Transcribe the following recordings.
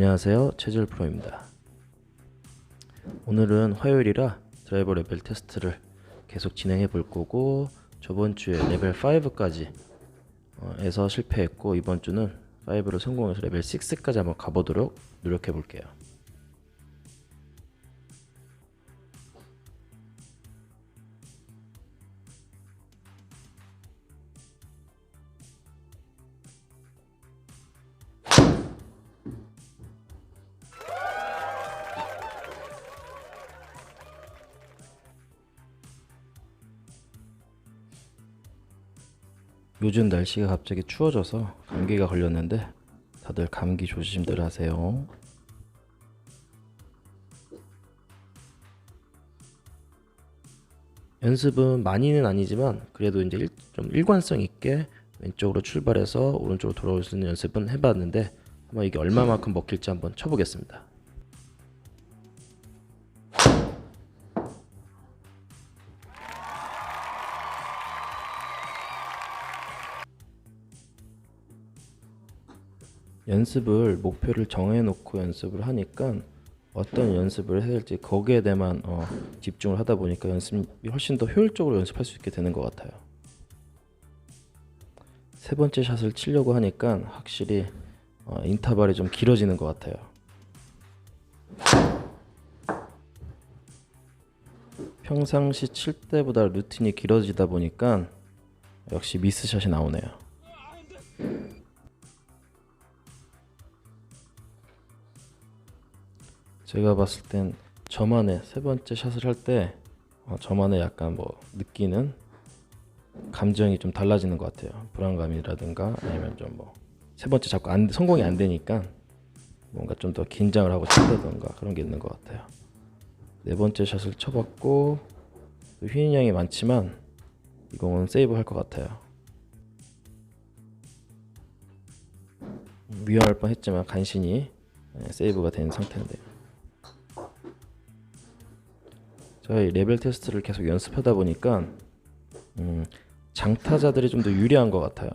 안녕하세요. 체질 프로입니다. 오늘은 화요일이라 드라이버 레벨 테스트를 계속 진행해 볼 거고 저번 주에 레벨 5까지 어, 에서 실패했고 이번 주는 5로 성공해서 레벨 6까지 한번 가보도록 노력해 볼게요 요즘 날씨가 갑자기 추워져서 감기가 걸렸는데 다들 감기 조심들 하세요. 연습은 많이는 아니지만 그래도 이제 일, 좀 일관성 있게 왼쪽으로 출발해서 오른쪽으로 돌아올 수 있는 연습은 해봤는데 한번 이게 얼마만큼 먹힐지 한번 쳐보겠습니다. 연습을 목표를 정해놓고 연습을 하니까 어떤 연습을 해야 될지 거기에 대해만 어, 집중을 하다 보니까 연습이 훨씬 더 효율적으로 연습할 수 있게 되는 것 같아요. 세 번째 샷을 치려고 하니까 확실히 어, 인터벌이 좀 길어지는 것 같아요. 평상시 칠 때보다 루틴이 길어지다 보니까 역시 미스샷이 나오네요. 제가 봤을 땐 저만의 세 번째 샷을 할때 어, 저만의 약간 뭐 느끼는 감정이 좀 달라지는 것 같아요. 불안감이라든가 아니면 좀 뭐 세 번째 자꾸 안, 성공이 안 되니까 뭔가 좀 더 긴장을 하고 친다던가 그런 게 있는 것 같아요. 네 번째 샷을 쳐봤고 휘인 양이 많지만 이 공은 세이브 할 것 같아요. 위험할 뻔했지만 간신히 네, 세이브가 된 상태인데요. 저희 레벨 테스트를 계속 연습하다 보니까 음, 장타자들이 좀 더 유리한 것 같아요.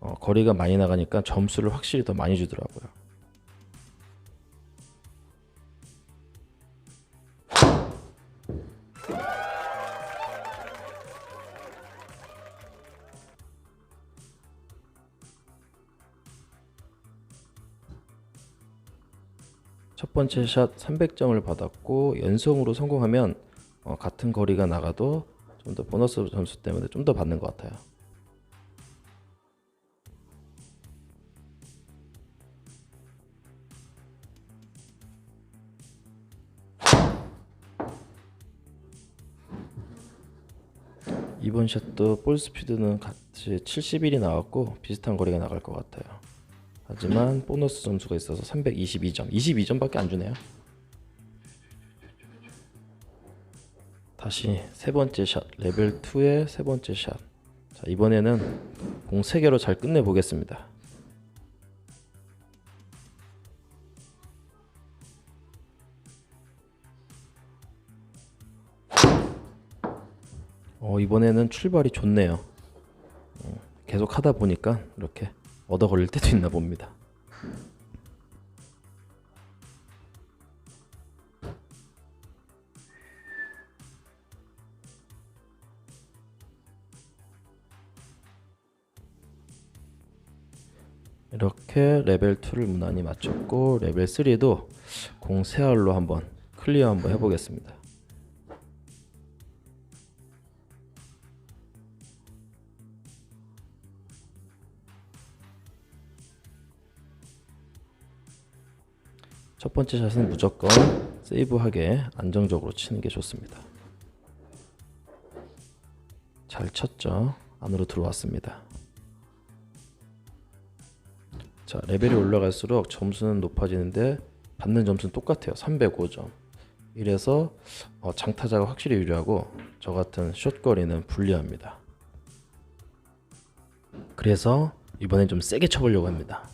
어, 거리가 많이 나가니까 점수를 확실히 더 많이 주더라고요. 첫 번째 샷 300점을 받았고 연속으로 성공하면 어, 같은 거리가 나가도 좀 더 보너스 점수 때문에 좀 더 받는 것 같아요. 이번 샷도 볼 스피드는 같이 71이 나왔고 비슷한 거리가 나갈 것 같아요. 하지만 보너스 점수가 있어서 322점, 22점밖에 안 주네요. 다시 세 번째 샷, 레벨 2의 세 번째 샷. 자, 이번에는 공 3개로 잘 끝내 보겠습니다. 어, 이번에는 출발이 좋네요. 어, 계속 하다 보니까 이렇게 얻어 걸릴 때도 있나 봅니다. 이렇게 레벨 2를 무난히 마쳤고 레벨 3도 공 세알로 한번 클리어 한번 해보겠습니다. 첫 번째 샷은 무조건 세이브하게 안정적으로 치는 게 좋습니다. 잘 쳤죠? 안으로 들어왔습니다. 자, 레벨이 올라갈수록 점수는 높아지는데 받는 점수는 똑같아요. 305점. 이래서 어, 장타자가 확실히 유리하고 저 같은 숏거리는 불리합니다. 그래서 이번엔 좀 세게 쳐보려고 합니다.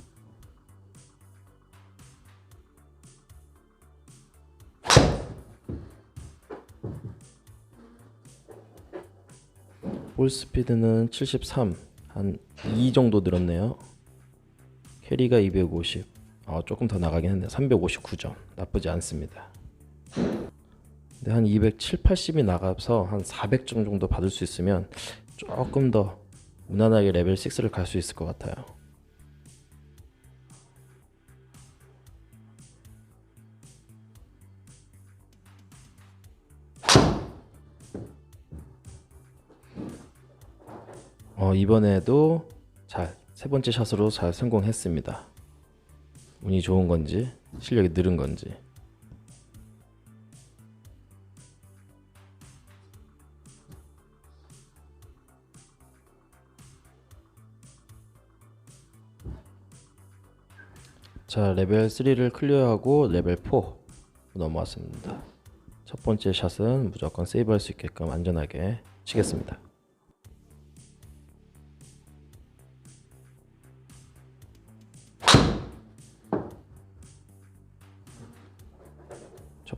볼 스피드는 73, 한 2 정도 늘었네요. 캐리가 250. 어, 조금 더 나가긴 했네요. 359점 나쁘지 않습니다. 근데 한 207, 80이 나가서 한 400점 정도 받을 수 있으면 조금 더 무난하게 레벨 6를 갈 수 있을 것 같아요. 어, 이번에도 잘 세 번째 샷으로 잘 성공했습니다. 운이 좋은 건지 실력이 늘은 건지 자 레벨 3를 클리어하고 레벨 4 넘어왔습니다. 첫 번째 샷은 무조건 세이브할 수 있게끔 안전하게 치겠습니다.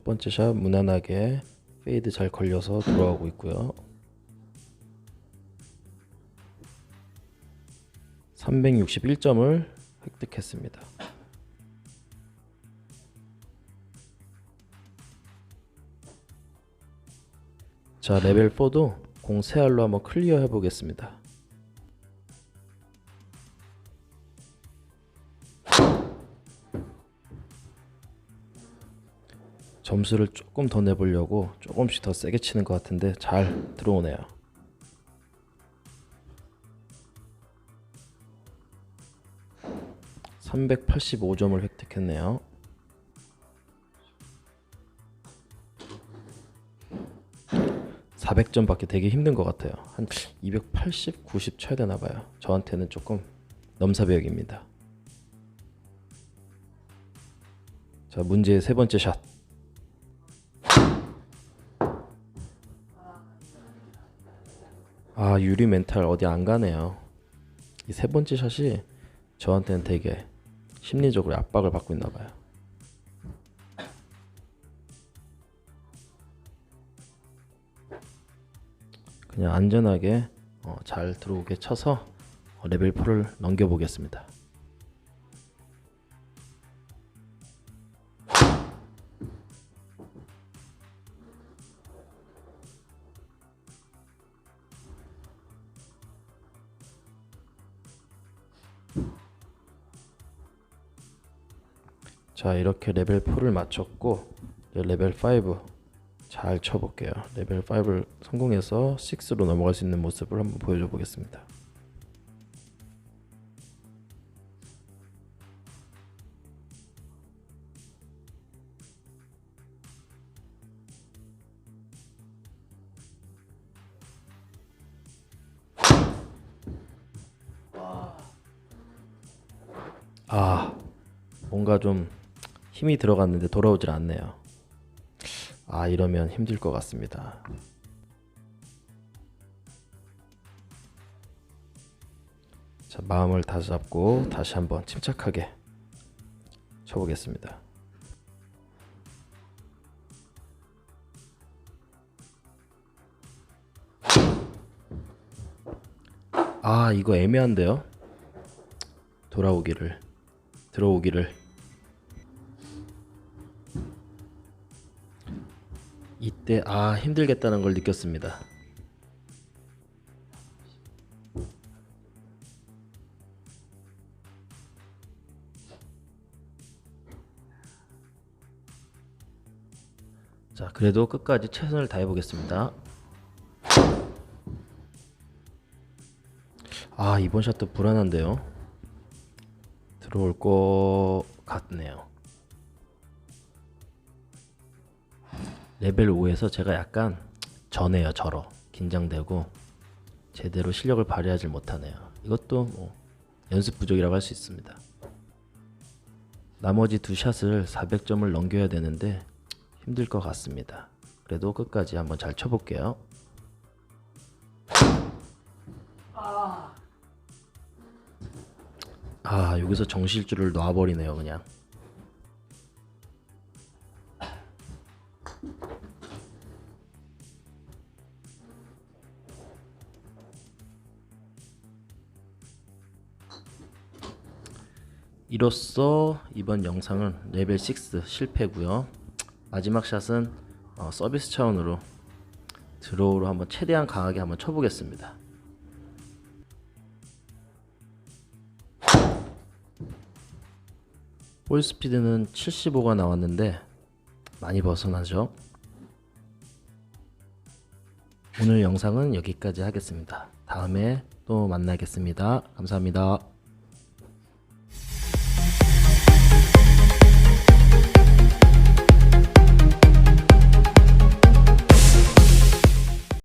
첫 번째 샷 무난하게 페이드 잘 걸려서 돌아오고 있고요. 361점을 획득했습니다. 자, 레벨 4도 공 세 알로 한번 클리어 해 보겠습니다. 점수를 조금 더 내보려고 조금씩 더 세게 치는 것 같은데 잘 들어오네요. (385점을) 획득했네요. (400점) 받기 되게 힘든 것 같아요 한 (280) (90) 쳐야 되나 봐요 저한테는 조금 넘사벽입니다 자 문제의 세 번째 샷 아 유리 멘탈 어디 안 가네요. 이 세 번째 샷이 저한테는 되게 심리적으로 압박을 받고 있나 봐요. 그냥 안전하게 어, 잘 들어오게 쳐서 어, 레벨 4를 넘겨보겠습니다. 자 이렇게 레벨 4를 마쳤고 레벨 5 잘 쳐볼게요. 레벨 5를 성공해서 6로 넘어갈 수 있는 모습을 한번 보여줘 보겠습니다. 아 뭔가 좀 힘이 들어갔는데 돌아오질 않네요. 아 이러면 힘들 것 같습니다. 자 마음을 다잡고 다시 한번 침착하게 쳐보겠습니다. 아 이거 애매한데요. 돌아오기를 들어오기를 이때 아 힘들겠다는 걸 느꼈습니다. 자, 그래도 끝까지 최선을 다해 보겠습니다. 아, 이번 샷도 불안한데요. 들어올 것 같네요. 레벨 5에서 제가 약간 전해요, 절어. 긴장되고 제대로 실력을 발휘하지 못하네요. 이것도 뭐 연습 부족이라고 할 수 있습니다. 나머지 두 샷을 400점을 넘겨야 되는데 힘들 것 같습니다. 그래도 끝까지 한번 잘 쳐볼게요. 아 여기서 정실줄을 놔버리네요 그냥 이로써 이번 영상은 레벨 6 실패고요. 마지막 샷은 어, 서비스 차원으로 드로우로 한번 최대한 강하게 한번 쳐보겠습니다. 볼 스피드는 75가 나왔는데 많이 벗어나죠. 오늘 영상은 여기까지 하겠습니다. 다음에 또 만나겠습니다. 감사합니다.